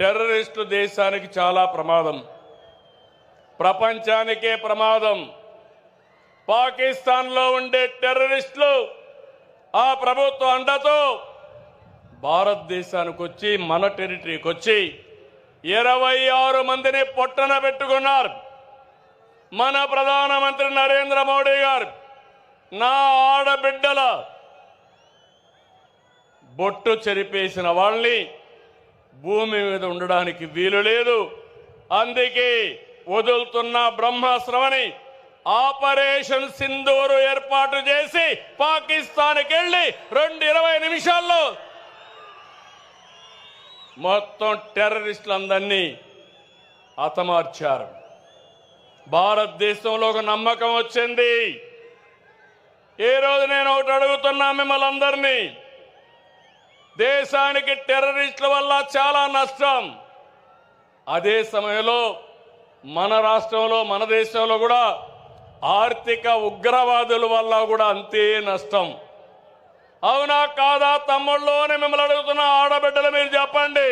Terrorist దేశానికి చాలా ప్రమాదం. ప్రపంచానికే ప్రమాదం. పాకిస్తాన్లో ఉండే టెర్రరిస్టులు ఆ ప్రభుత్వ అండతో భారతదేశానికి వచ్చి మన టెరిటరీకి వచ్చి ఇరవై ఆరు మందిని పొట్టన పెట్టుకున్నారు. మన ప్రధానమంత్రి నరేంద్ర మోడీ గారు నా ఆడబిడ్డల బొట్టు చెరిపేసిన వాళ్ళని భూమి మీద ఉండడానికి వీలు లేదు. అందుకే వదులుతున్న బ్రహ్మాస్త్రమని ఆపరేషన్ సింధూరు ఏర్పాటు చేసి పాకిస్తాన్కి వెళ్ళి రెండు ఇరవై నిమిషాల్లో మొత్తం టెర్రరిస్టులందరినీ హతమార్చారు. భారతదేశంలో ఒక నమ్మకం వచ్చింది. ఏ రోజు నేను ఒకటి అడుగుతున్నా మిమ్మల్ని అందరినీ? దేశానికి టెర్రరిస్టుల వల్ల చాలా నష్టం. అదే సమయంలో మన రాష్ట్రంలో మన దేశంలో కూడా ఆర్థిక ఉగ్రవాదుల వల్ల కూడా అంతే నష్టం. అవునా కాదా తమ్ముళ్ళు అని మిమ్మల్ని అడుగుతున్న ఆడబిడ్డలు మీరు చెప్పండి.